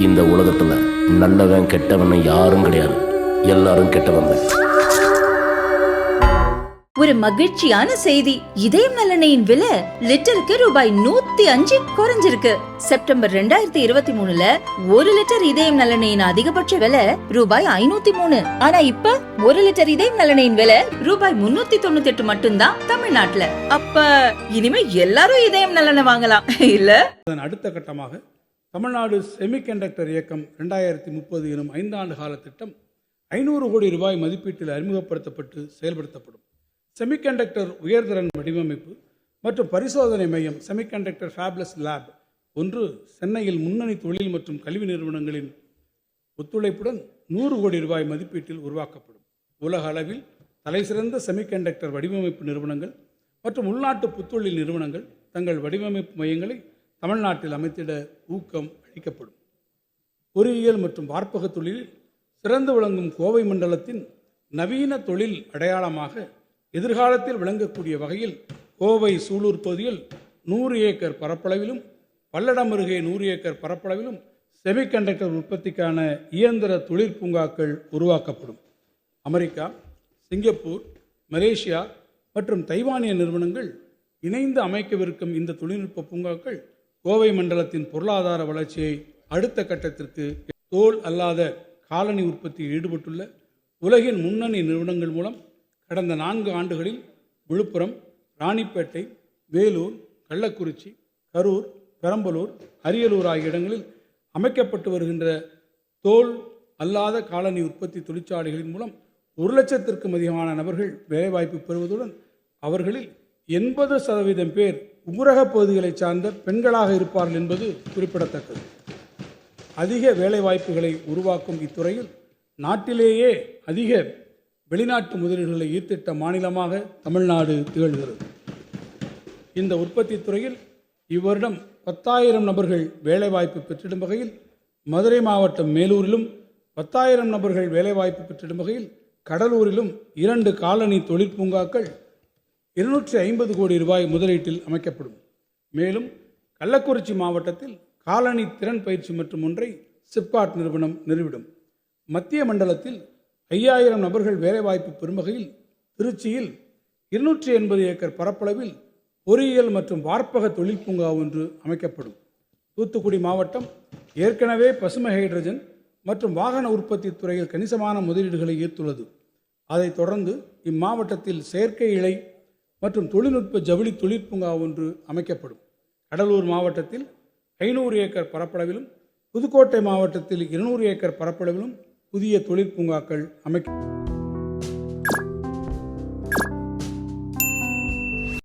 இந்த உலகத்துல நல்லவன் கெட்டவன் யாரும் கிடையாது. எல்லாரும் கெட்டவன் ஒரு மகிழ்ச்சியான செய்தி. இதயம் நலனையின் விலை லிட்டருக்கு ரூபாய் நூத்தி அஞ்சு குறைஞ்சிருக்கு. செப்டம்பர் ரெண்டாயிரத்தி இருபத்தி மூணுல ஒரு லிட்டர் இதயம் நலனையின் அதிகபட்ச விலை ரூபாய் ஐநூத்தி மூணு. ஆனா இப்ப ஒரு லிட்டர் இதயம் நலனையின் விலை ரூபாய் முன்னூத்தி தொண்ணூத்தி எட்டு மட்டும்தான் தமிழ்நாட்டுல. அப்ப இனிமே எல்லாரும் இதயம் நலனை வாங்கலாம். இல்ல? அடுத்த கட்டமாக தமிழ்நாடு செமிகண்டக்டர் இயக்கம் ரெண்டாயிரத்தி முப்பது எனும் ஐந்தாண்டு கால திட்டம் ஐநூறு கோடி ரூபாய் மதிப்பீட்டில் அறிமுகப்படுத்தப்பட்டு செயல்படுத்தப்படும். செமிகண்டக்டர் உயர்திறன் வடிவமைப்பு மற்றும் பரிசோதனை மையம் செமிகண்டக்டர் ஃபேப்லஸ் லேப் ஒன்று சென்னையில் முன்னணி தொழில் மற்றும் கல்வி நிறுவனங்களின் ஒத்துழைப்புடன் நூறு கோடி ரூபாய் மதிப்பீட்டில் உருவாக்கப்படும். உலக அளவில் தலைசிறந்த செமிகண்டக்டர் வடிவமைப்பு நிறுவனங்கள் மற்றும் உள்நாட்டு புத்தொழில் நிறுவனங்கள் தங்கள் வடிவமைப்பு மையங்களை தமிழ்நாட்டில் அமைத்திட ஊக்கம் அளிக்கப்படும். பொறியியல் மற்றும் வார்ப்பக தொழிலில் சிறந்து விளங்கும் கோவை மண்டலத்தின் நவீன தொழில் அடையாளமாக எதிர்காலத்தில் விளங்கக்கூடிய வகையில் கோவை சூலூர் பகுதியில் நூறு ஏக்கர் பரப்பளவிலும் பல்லடம் அருகே நூறு ஏக்கர் பரப்பளவிலும் செமிகண்டக்டர் உற்பத்திக்கான இயந்திர தொழிற்பூங்காக்கள் உருவாக்கப்படும். அமெரிக்கா சிங்கப்பூர் மலேசியா மற்றும் தைவானிய நிறுவனங்கள் இணைந்து அமைக்கவிருக்கும் இந்த தொழில்நுட்ப பூங்காக்கள் கோவை மண்டலத்தின் பொருளாதார வளர்ச்சியை அடுத்த கட்டத்திற்கு தோல் அல்லாத காலனி உற்பத்தியில் ஈடுபட்டுள்ள உலகின் முன்னணி நிறுவனங்கள் மூலம் கடந்த நான்கு ஆண்டுகளில் விழுப்புரம் ராணிப்பேட்டை வேலூர் கள்ளக்குறிச்சி கரூர் பெரம்பலூர் அரியலூர் ஆகிய இடங்களில் அமைக்கப்பட்டு வருகின்ற தோல் அல்லாத காலனி உற்பத்தி தொழிற்சாலைகளின் மூலம் ஒரு லட்சத்திற்கும் அதிகமான நபர்கள் வேலைவாய்ப்பு பெறுவதுடன் அவர்களில் எண்பது சதவீதம் பேர் ஊரக பகுதிகளைச் சார்ந்த பெண்களாக இருப்பார்கள் என்பது குறிப்பிடத்தக்கது. அதிக வேலைவாய்ப்புகளை உருவாக்கும் இத்துறையில் நாட்டிலேயே அதிக வெளிநாட்டு முதலீடுகளை ஈர்த்திட்ட மாநிலமாக தமிழ்நாடு திகழ்கிறது. இந்த உற்பத்தி துறையில் இவ்வருடம் பத்தாயிரம் நபர்கள் வேலைவாய்ப்பு பெற்றிடும் வகையில் மதுரை மாவட்டம் மேலூரிலும் பத்தாயிரம் நபர்கள் வேலைவாய்ப்பு பெற்றிடும் வகையில் கடலூரிலும் இரண்டு காலனி தொழிற்பூங்காக்கள் இருநூற்றி ஐம்பது கோடி ரூபாய் முதலீட்டில் அமைக்கப்படும். மேலும் கள்ளக்குறிச்சி மாவட்டத்தில் காலனி திறன் பயிற்சி மற்றும் ஒன்றை சிப்காட் நிறுவனம் நிறுவிடும். மத்திய மண்டலத்தில் ஐயாயிரம் நபர்கள் வேலைவாய்ப்பு பெறும் வகையில் திருச்சியில் இருநூற்றி எண்பது ஏக்கர் பரப்பளவில் பொறியியல் மற்றும் வார்ப்பக தொழில் பூங்கா ஒன்று அமைக்கப்படும். தூத்துக்குடி மாவட்டம் ஏற்கனவே பசுமை ஹைட்ரஜன் மற்றும் வாகன உற்பத்தி துறையில் கணிசமான முதலீடுகளை ஈர்த்துள்ளது. அதைத் தொடர்ந்து இம்மாவட்டத்தில் செயற்கை இழை மற்றும் தொழில்நுட்ப ஜவுளி தொழிற்பூங்கா ஒன்று அமைக்கப்படும். கடலூர் மாவட்டத்தில் ஐநூறு ஏக்கர் பரப்பளவிலும் புதுக்கோட்டை மாவட்டத்தில் இருநூறு ஏக்கர் பரப்பளவிலும் புதிய தொழிற்பூங்காக்கள் அமைக்க